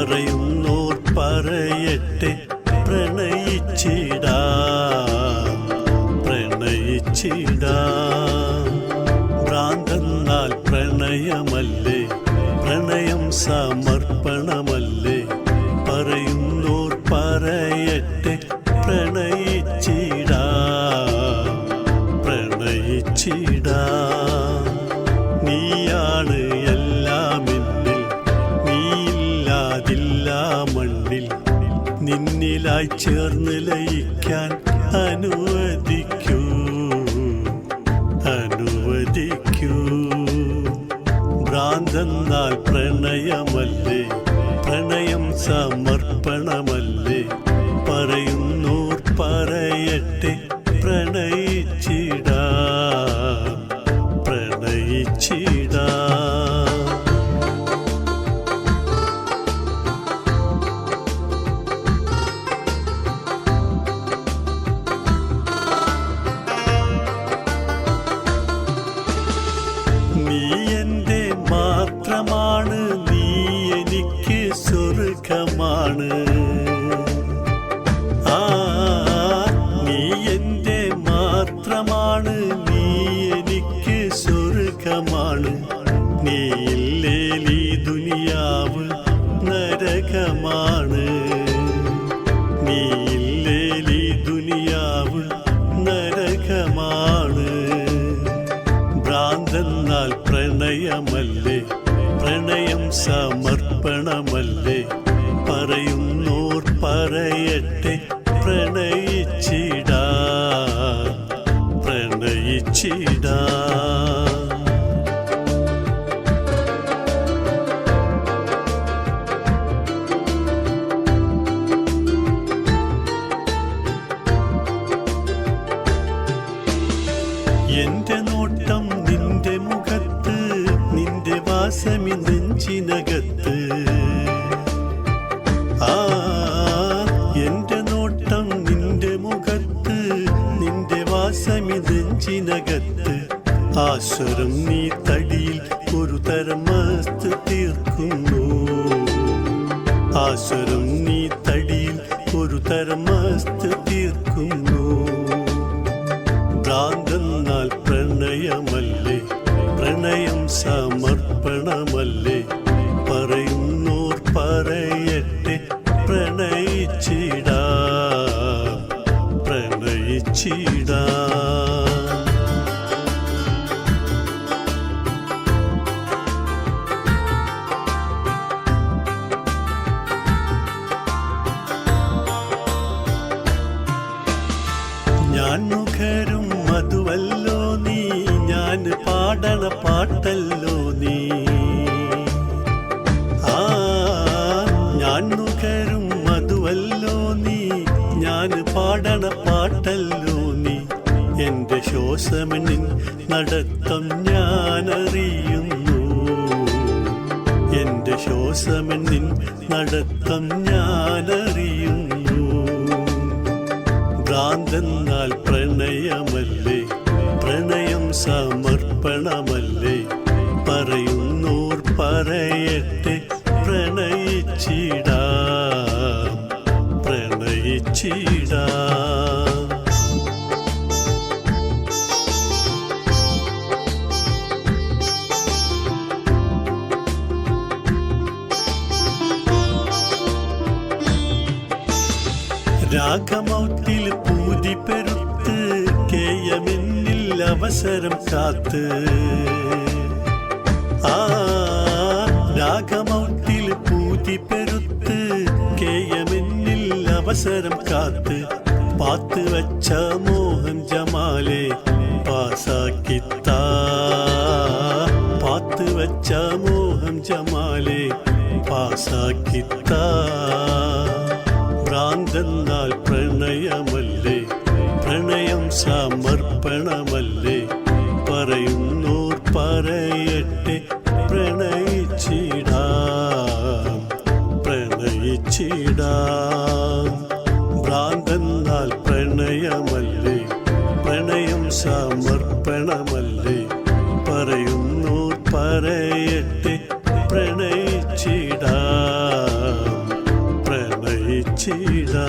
പറയുന്നോർ പറയട്ടെ. എന്നിലായി ചേർന്ന് ലയിക്കാൻ അനുവദിക്കൂ. അനുവദിക്കൂ. ഭ്രാന്തെന്നാൽ പ്രണയമല്ലേ? പ്രണയം സമർപ്പണമല്ലേ? സമർപ്പണമല്ലേ പറയുന്നോർ പറയട്ടെ പ്രണയിച്ചിടാ പ്രണയിച്ചിടാ. എന്റെ നോട്ടം നിന്റെ മുഖത്ത് നിന്റെ വാസമി നെഞ്ചിനകത്ത് നീ തടിയിൽ ഒരു തരം മസ്ത് തീർക്കുന്നു. ആശ്വരം നീ തടിയിൽ ഒരു തരം മസ്ത് മുഖരും മധുവല്ലോ നീ. ഞാൻ പാടണ പാട്ടല്ലോ നീ. ആ ഞാൻ മുഖരും മധുവല്ലോ നീ. ഞാൻ പാടണ പാട്ടല്ലോ നീ. എന്റെ ശ്വാസമനിൻ നടത്തം ഞാനറിയുന്നു. എന്റെ ശ്വാസമനിൻ നടത്തം ഞാനറിയുന്നു. ഭ്രാന്തെന്നാൽ സമർപ്പണമല്ലേ? പറയുന്നോർ പറയട്ടെ പ്രണയിച്ചിടാ പ്രണയിച്ചിടാ. രാഗമൗത്തിൽ അവസരം കാത്ത്. ആ രാഗമൗത്തിൽ പൂതി പെരുത്ത് കേയമെന്നിൽ അവസരം കാത്ത്. പാത്ത് വച്ച മോഹൻ ജമാലെ പാസാക്കിത്താ പാത്ത് വച്ച മോഹൻ ജമാലെ പാസാക്കിത്താ ഭ്രാന്തെന്നാൽ പ്രണയമല്ലേ? പ്രണയം സമർപ്പണമല്ലേ? പറയട്ടെ പ്രണയിച്ചിടാം പ്രണയിച്ചിടാം. ഭ്രാന്തെന്നാൽ പ്രണയമല്ലേ പ്രണയം സമർപ്പണമല്ലേ പറയുന്നു പറയട്ടെ പ്രണയിച്ചിടാം പ്രണയിച്ചിടാ.